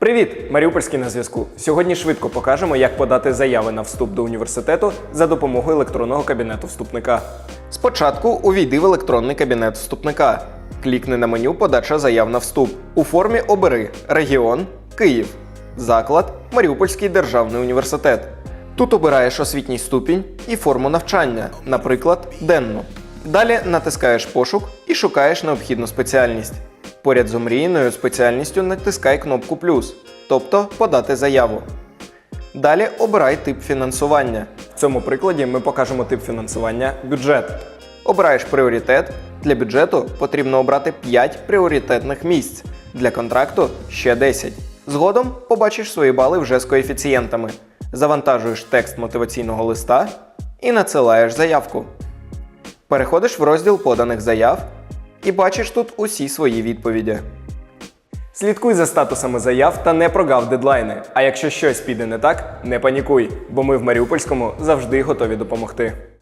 Привіт, Маріупольський на зв'язку. Сьогодні швидко покажемо, як подати заяви на вступ до університету за допомогою електронного кабінету вступника. Спочатку увійди в електронний кабінет вступника. Клікни на меню Подача заяв на вступ. У формі обери регіон Київ, заклад Маріупольський державний університет. Тут обираєш освітній ступінь і форму навчання, наприклад, денну. Далі натискаєш пошук і шукаєш необхідну спеціальність. Поряд з омріяною спеціальністю натискай кнопку плюс, тобто подати заяву. Далі обирай тип фінансування. В цьому прикладі ми покажемо тип фінансування бюджет. Обираєш пріоритет. Для бюджету потрібно обрати 5 пріоритетних місць. Для контракту ще 10. Згодом побачиш свої бали вже з коефіцієнтами. Завантажуєш текст мотиваційного листа і надсилаєш заявку. Переходиш в розділ поданих заяв і бачиш тут усі свої відповіді. Слідкуй за статусами заяв та не прогав дедлайни. А якщо щось піде не так, не панікуй, бо ми в Маріупольському завжди готові допомогти.